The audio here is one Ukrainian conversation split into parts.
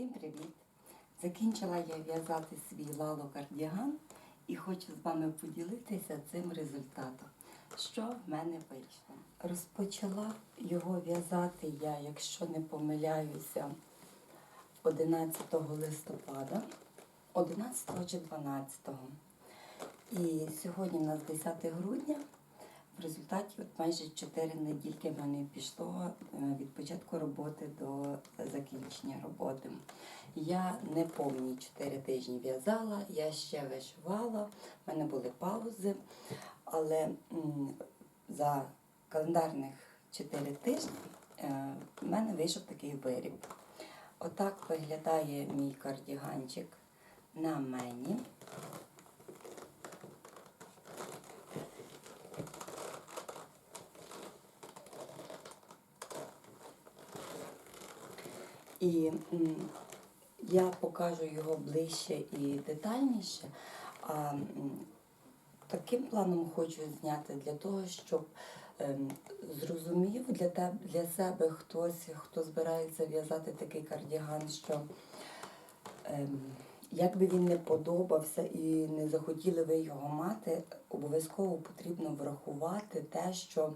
Всім привіт! Закінчила я в'язати свій лало кардіган і хочу з вами поділитися цим результатом. Що в мене вийшло? Розпочала його в'язати я, якщо не помиляюся, 11 листопада, 11 чи 12. І сьогодні у нас 10 грудня. В результаті от майже 4 недільки в мене пішло е, від початку роботи до закінчення роботи. Я не повні 4 тижні в'язала, я ще вишивала, в мене були паузи, але за календарних 4 тижні е, в мене вийшов такий виріб. Отак виглядає мій кардіганчик на мені. І я покажу його ближче і детальніше. А таким планом хочу зняти для того, щоб ем, зрозумів для тебе для себе хтось, хто збирається в'язати такий кардіган, що ем, як би він не подобався і не захотіли ви його мати, обов'язково потрібно врахувати те, що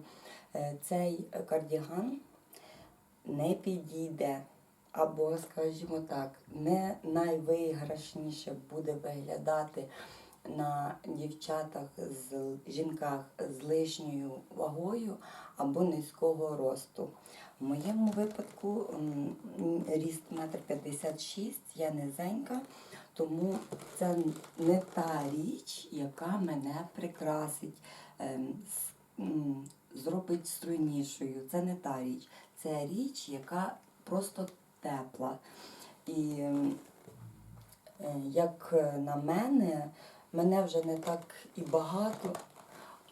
е, цей кардіган не підійде. Або, скажімо так, не найвиграшніше буде виглядати на дівчатах з жінках з лишньою вагою або низького росту. В моєму випадку ріст 1,56 м, я низенька, тому це не та річ, яка мене прикрасить, ем, зробить стройнішою. Це не та річ. Це річ, яка просто тепла. І е, як на мене, мене вже не так і багато,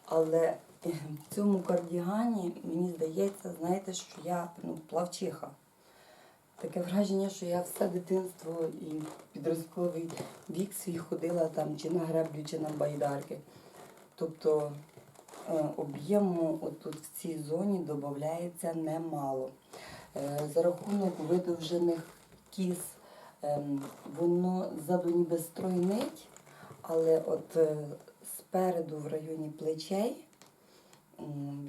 але в цьому кардігані мені здається, знаєте, що я ну, плавчиха. Таке враження, що я все дитинство і підростковий вік свій ходила там чи на греблю, чи на байдарки. Тобто е, об'єму отут в цій зоні додається немало. Е, За рахунок видовжених кіз ем, воно ззаду ніби стройнить, але от е, спереду в районі плечей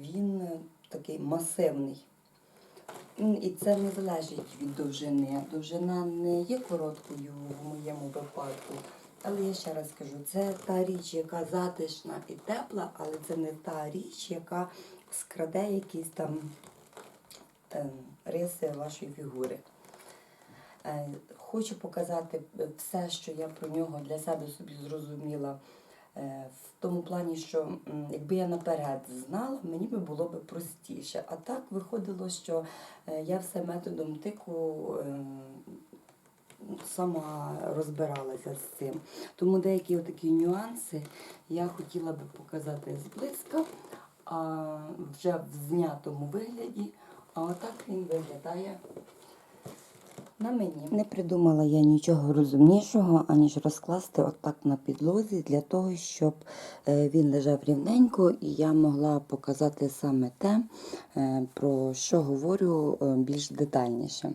він такий масивний. І це не залежить від довжини. Довжина не є короткою в моєму випадку. Але я ще раз кажу, це та річ, яка затишна і тепла, але це не та річ, яка скраде якісь там ем, риси вашої фігури. Е, Хочу показати все, що я про нього для себе собі зрозуміла. е, В тому плані, що якби я наперед знала, мені би було б простіше. А так виходило, що е, я все методом тику сама розбиралася з цим. Тому деякі такі нюанси я хотіла би показати зблизька, а вже в знятому вигляді. А отак він виглядає на мені. Не придумала я нічого розумнішого, аніж розкласти отак на підлозі для того, щоб е, він лежав рівненько і я могла показати саме те, е, про що говорю е, більш детальніше.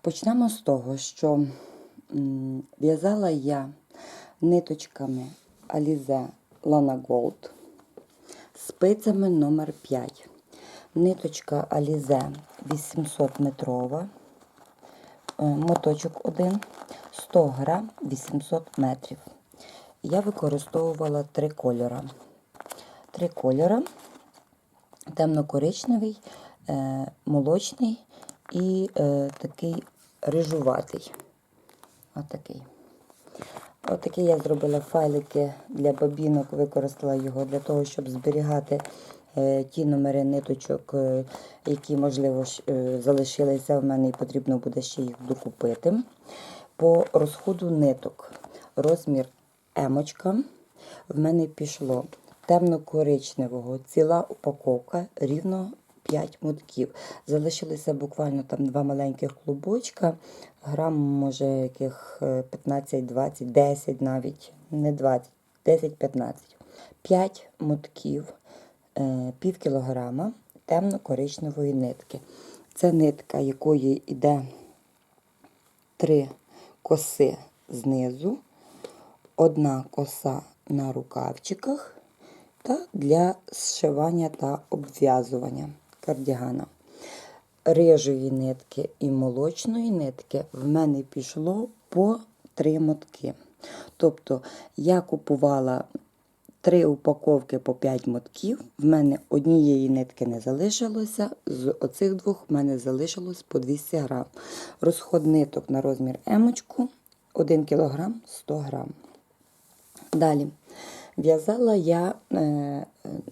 Почнемо з того, що в'язала я ниточками Alize Lana Gold спицями номер 5. Ниточка Alize 800 метрова, моточок 1, 100 грам 800 метрів. Я використовувала три кольори. Три кольори темно-коричневий, е, молочний і е, такий рижуватий. Отакий. Отакі я зробила файлики для бобінок, використала його для того, щоб зберігати ті номери ниточок, е, які, можливо, е, залишилися в мене і потрібно буде ще їх докупити. По розходу ниток розмір емочка в мене пішло темно-коричневого, ціла упаковка, рівно 5 мотків. Залишилися буквально там два маленьких клубочка, грам, може, яких е, 15, 20, 10 навіть, не 20, 10-15. 5 мотків, е, пів кілограма темно-коричневої нитки. Це нитка, якої йде три коси знизу, одна коса на рукавчиках та для зшивання та обв'язування кардігана. Рижої нитки і молочної нитки в мене пішло по три мотки. Тобто я купувала три упаковки по 5 мотків. В мене однієї нитки не залишилося. З оцих двох в мене залишилось по 200 грам. Розход ниток на розмір емочку 1 кг 100 грам. Далі. В'язала я е,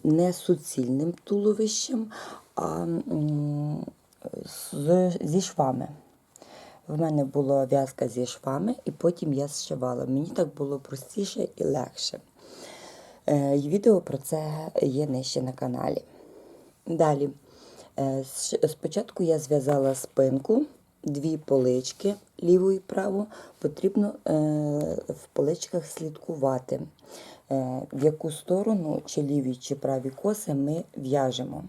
не суцільним туловищем, а зі швами. В мене була в'язка зі швами, і потім я зшивала. Мені так було простіше і легше. Е, Відео про це є нижче на каналі. Далі. Е, Спочатку я зв'язала спинку, дві полички ліву і праву. Потрібно е, в поличках слідкувати, в яку сторону, чи ліві, чи праві коси ми в'яжемо.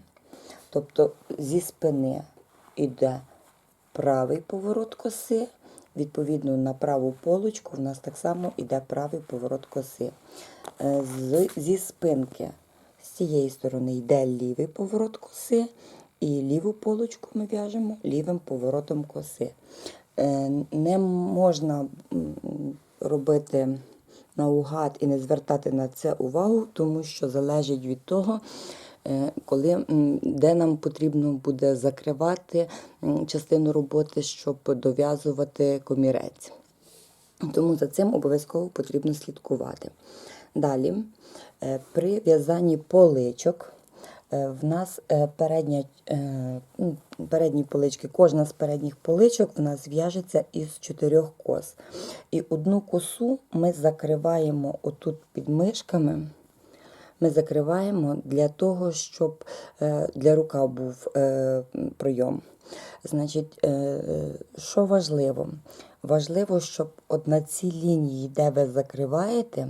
Тобто зі спини йде правий поворот коси, відповідно на праву полочку в нас так само йде правий поворот коси. Е, зі спинки з цієї сторони йде лівий поворот коси, і ліву полочку ми в'яжемо лівим поворотом коси. Е, Не можна робити наугад і не звертати на це увагу, тому що залежить від того, коли, де нам потрібно буде закривати частину роботи, щоб дов'язувати комірець. Тому за цим обов'язково потрібно слідкувати. Далі, е, при в'язанні поличок е, в нас е, передня, е, передні полички, кожна з передніх поличок в нас в'яжеться із чотирьох кос. І одну косу ми закриваємо отут під мишками. Ми закриваємо для того, щоб е, для рука був е, прийом. Значить, е, що важливо? Важливо, щоб от на цій лінії, де ви закриваєте,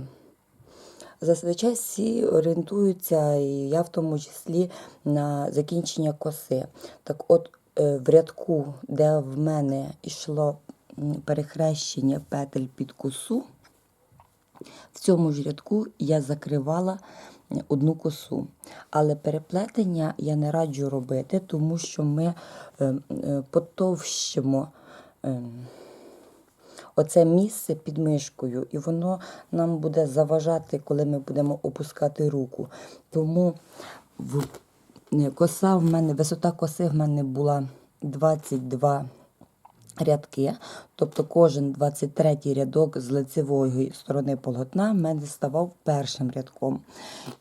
зазвичай всі орієнтуються, і я в тому числі, на закінчення коси. Так от, в рядку, де в мене йшло перехрещення петель під косу, в цьому ж рядку я закривала одну косу. Але переплетення я не раджу робити, тому що ми е, е, потовщимо е, оце місце під мишкою, і воно нам буде заважати, коли ми будемо опускати руку. Тому коса в мене, висота коси в мене була 22 рядки, тобто кожен 23 рядок з лицевої сторони полотна в мене ставав першим рядком.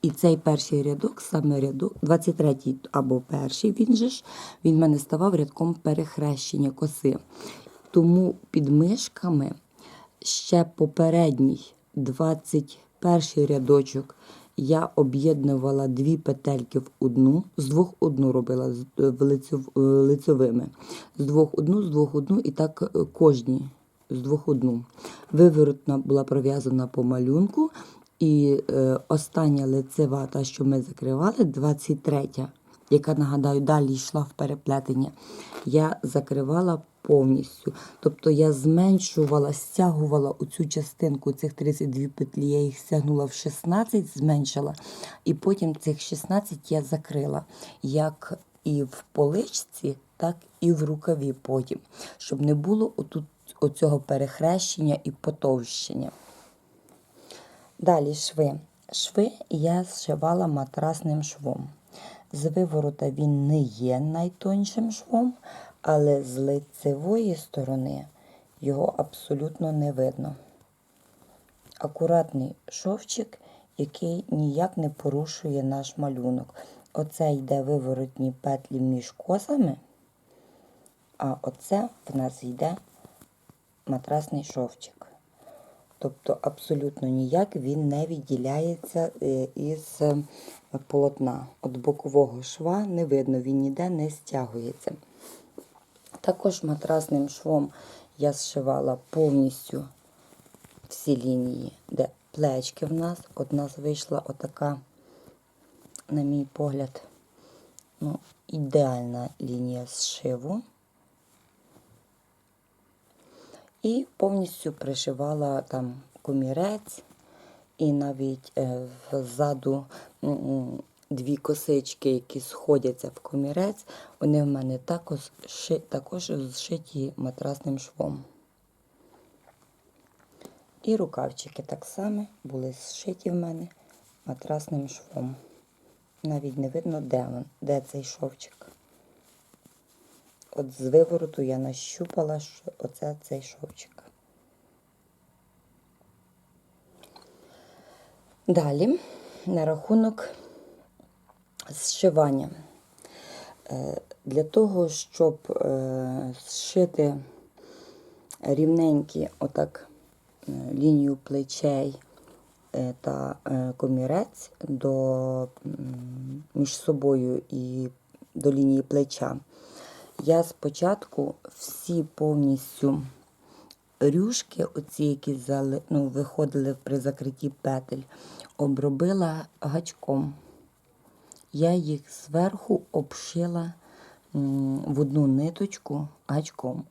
І цей перший рядок, саме рядок, 23 або перший, він же ж, він в мене ставав рядком перехрещення коси. Тому під мишками ще попередній 21 рядочок я об'єднувала дві петельки в одну, з двох одну робила в е, лицевими. З двох одну, з двох одну, і так кожні з двох одну. Виворотна була пров'язана по малюнку, і е, остання лицева, та, що ми закривали, 23 яка, нагадаю, далі йшла в переплетення, я закривала повністю. Тобто я зменшувала, стягувала оцю частинку цих 32 петлі, я їх стягнула в 16, зменшила, і потім цих 16 я закрила, як і в поличці, так і в рукаві потім, щоб не було отут оцього перехрещення і потовщення. Далі шви. Шви я зшивала матрасним швом. З виворота він не є найтоншим швом, але з лицевої сторони його абсолютно не видно. Акуратний шовчик, який ніяк не порушує наш малюнок. Оце йде виворотні петлі між косами, а оце в нас йде матрасний шовчик. Тобто абсолютно ніяк він не відділяється е, із е, полотна. От бокового шва не видно, він ніде не стягується. Також матрасним швом я зшивала повністю всі лінії, де плечки в нас. От нас вийшла отака, на мій погляд, ну, ідеальна лінія зшиву. І повністю пришивала там комірець, і навіть е, ззаду м, дві косички, які сходяться в комірець, вони в мене також, також зшиті матрасним швом. І рукавчики так само були зшиті в мене матрасним швом. Навіть не видно, де де цей шовчик. От з вивороту я нащупала, що оце цей шовчик. Далі на рахунок зшивання. Е, Для того, щоб е, зшити рівненькі отак е, лінію плечей та комірець до, між собою і до лінії плеча, я спочатку всі повністю рюшки, оці, які зали, ну, виходили при закритті петель, обробила гачком. Я їх зверху обшила в одну ниточку гачком.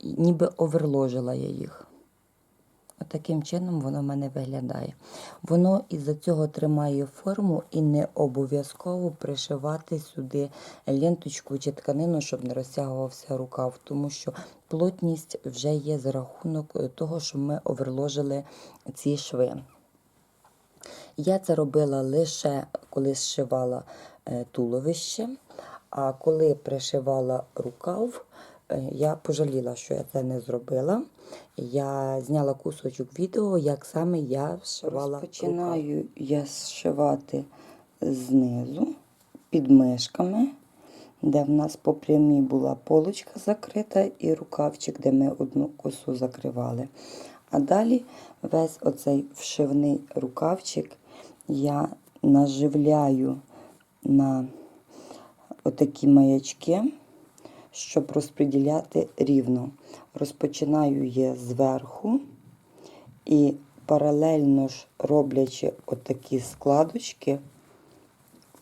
Ніби оверложила я їх. Отаким чином воно в мене виглядає. Воно із-за цього тримає форму і не обов'язково пришивати сюди ленточку чи тканину, щоб не розтягувався рукав, тому що плотність вже є за рахунок е, того, що ми оверложили ці шви. Я це робила лише коли зшивала е, туловище, а коли пришивала рукав, я пожаліла, що я це не зробила. Я зняла кусочок відео, як саме я зшивала. Починаю я зшивати знизу під мишками, де в нас по прямій була полочка закрита і рукавчик, де ми одну косу закривали. А далі весь оцей вшивний рукавчик я наживляю на отакі маячки, щоб розподіляти рівно. Розпочинаю я зверху і паралельно ж роблячи отакі складочки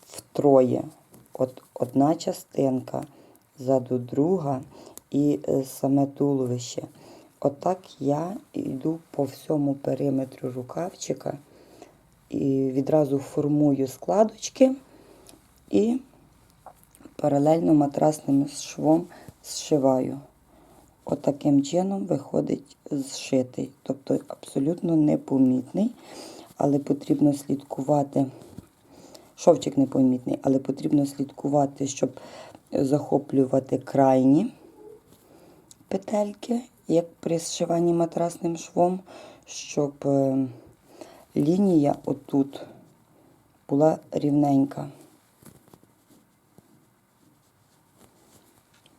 втроє. От одна частинка, ззаду друга і е, саме туловище. Отак я йду по всьому периметру рукавчика і відразу формую складочки і паралельно матрасним швом зшиваю. Отаким чином виходить зшитий, тобто абсолютно непомітний, але потрібно слідкувати. Шовчик непомітний, але потрібно слідкувати, щоб захоплювати крайні петельки, як при зшиванні матрасним швом, щоб е, лінія отут була рівненька.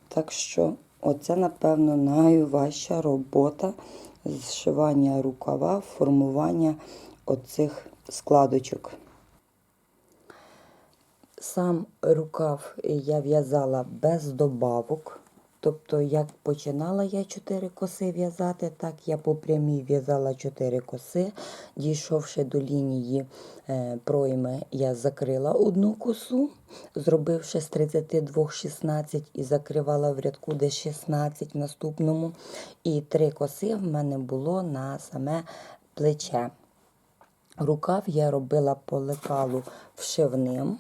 Так що оце, напевно, найважча робота зшивання рукава, формування оцих складочок. Сам рукав я в'язала без добавок. Тобто, як починала я 4 коси в'язати, так я по прямій в'язала 4 коси. Дійшовши до лінії е, пройми, я закрила одну косу, зробивши з 32 16 і закривала в рядку де 16 в наступному. І три коси в мене було на саме плече. Рукав я робила по лекалу вшивним.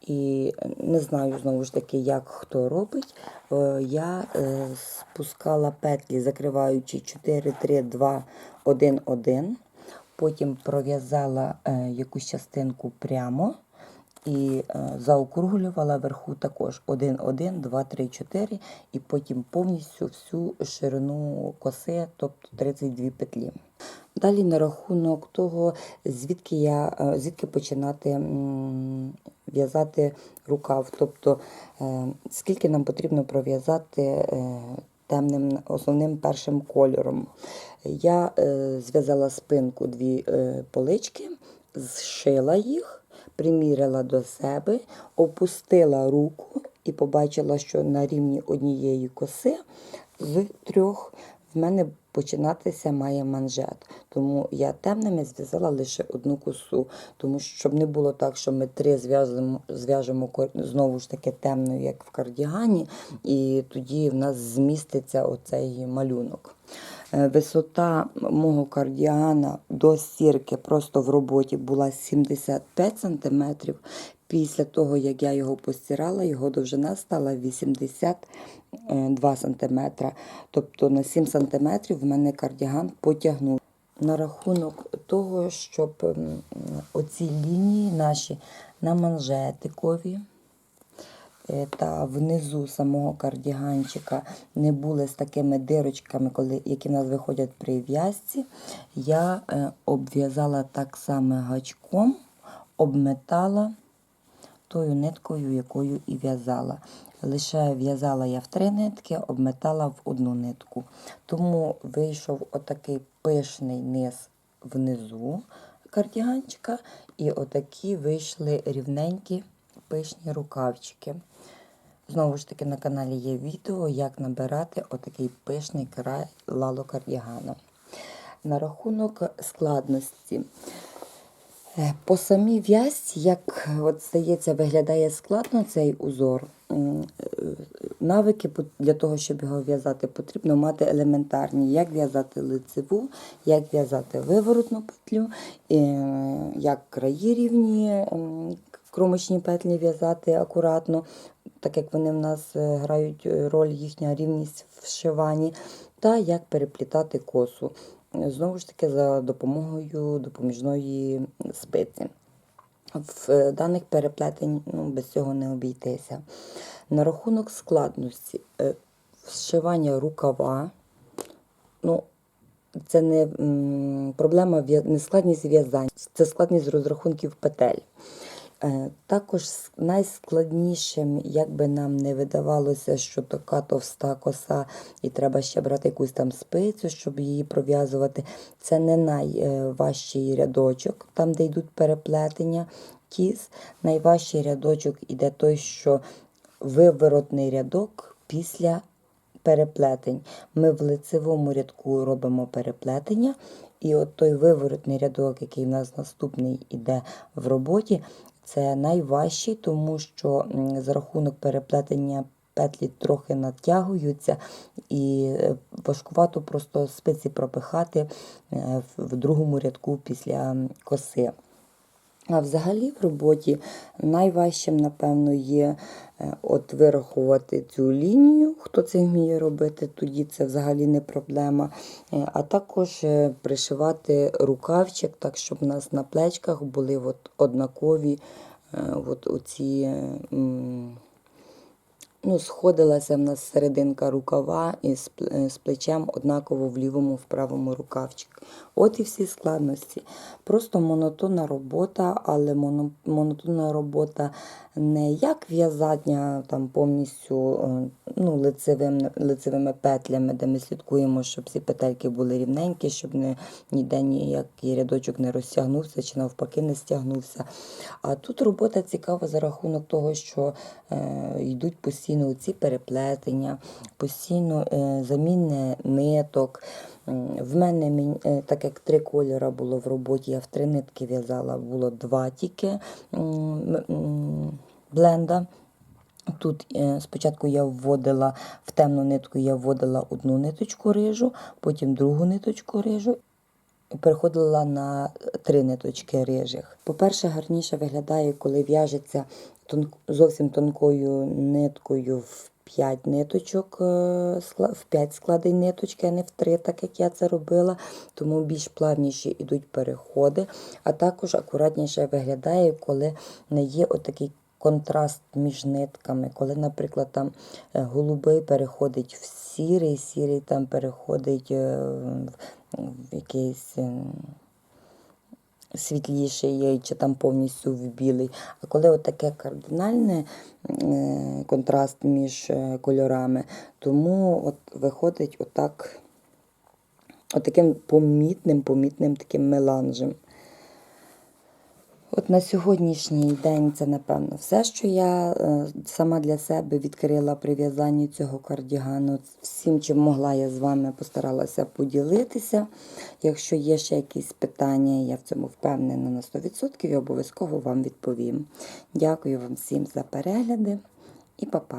І не знаю знову ж таки, як хто робить. Е, Я е, спускала петлі, закриваючи 4, 3, 2, 1, 1. Потім пров'язала е, якусь частинку прямо і е, заокруглювала вверху також 1, 1, 2, 3, 4, і потім повністю всю ширину коси, тобто 32 петлі. Далі на рахунок того, звідки я е, звідки починати в'язати рукав, тобто е, скільки нам потрібно пров'язати темним основним першим кольором. Я зв'язала спинку дві полички, зшила їх, приміряла до себе, опустила руку і побачила, що на рівні однієї коси з трьох в мене починатися має манжет. Тому я темними зв'язала лише одну косу, тому що щоб не було так, що ми три зв'яжемо, зв'яжемо знову ж таки темною, як в кардігані, і тоді в нас зміститься оцей малюнок. Е, Висота мого кардіана до стірки просто в роботі була 75 см. Після того, як я його постирала, його довжина стала 82 см. Тобто на 7 см в мене кардіган потягнув. На рахунок того, щоб оці лінії наші на манжетикові, е, та внизу самого кардіганчика не були з такими дирочками, коли, які в нас виходять при в'язці, я е, обв'язала так само гачком, обметала тою ниткою, якою і в'язала. Лише в'язала я в три нитки, обметала в одну нитку. Тому вийшов отакий пишний низ внизу кардіганчика, і отакі вийшли рівненькі пишні рукавчики. Знову ж таки, на каналі є відео, як набирати отакий пишний край лалокардігана. На рахунок складності. Е, По самій в'язці, як от здається, виглядає складно цей узор. Е, Навики для того, щоб його в'язати, потрібно мати елементарні, як в'язати лицеву, як в'язати виворотну петлю, е, як краї рівні, кромочні петлі в'язати акуратно, так як вони в нас грають роль їхня рівність в вшиванні, та як переплітати косу. Знову ж таки, за допомогою допоміжної спиці. В е, даних переплетень ну, без цього не обійтися. На рахунок складності, е, вшивання рукава, ну, це не проблема, не складність в'язання, це складність розрахунків петель. Е, Також найскладнішим, як би нам не видавалося, що така товста коса, і треба ще брати якусь там спицю, щоб її пров'язувати. Це не найважчий рядочок, там, де йдуть переплетення кіз. Найважчий рядочок іде той, що виворотний рядок після переплетень. Ми в лицевому рядку робимо переплетення, і от той виворотний рядок, який в нас наступний іде в роботі, це найважчий, тому що за рахунок переплетення петлі трохи натягуються, і е, важкувато просто спиці пропихати е, в в другому рядку після коси. А взагалі в роботі найважчим, напевно, є е, от вирахувати цю лінію. Хто це вміє робити, тоді це взагалі не проблема. Е, А також е, пришивати рукавчик, так, щоб у нас на плечках були от однакові от оці. Ну, сходилася в нас серединка рукава і е, з плечем однаково в лівому, в правому рукавчику. От і всі складності. Просто монотонна робота, але моно, монотонна робота не як в'язання там повністю е, ну, лицевим, лицевими петлями, де ми слідкуємо, щоб всі петельки були рівненькі, щоб не, ніде ніякий рядочок не розтягнувся чи навпаки не стягнувся. А тут робота цікава за рахунок того, що е, йдуть постійно ці переплетення, постійно е, заміни ниток. В мене, е, так як три кольори було в роботі, я в три нитки в'язала, було два тільки бленда. Тут е, спочатку я вводила в темну нитку, я вводила одну ниточку рижу, потім другу ниточку рижу переходила на три ниточки рижих. По-перше, гарніше виглядає, коли в'яжеться тон... зовсім тонкою ниткою в 5 ниточок, е, в 5 складень ниточки, а не в 3, так як я це робила. Тому більш плавніші йдуть переходи, а також акуратніше виглядає, коли не є отакий контраст між нитками, коли, наприклад, там е, голубий переходить в сірий, сірий там переходить е, в в якийсь ем, світліший чи там повністю в білий. А коли от таке кардинальне е, контраст між е, кольорами, тому от виходить отак, отаким помітним, помітним таким меланжем. От на сьогоднішній день це, напевно, все, що я е, сама для себе відкрила при в'язанні цього кардігану. Всім, чим могла, я з вами постаралася поділитися. Якщо є ще якісь питання, я в цьому впевнена на 100% і обов'язково вам відповім. Дякую вам всім за перегляди і па-па!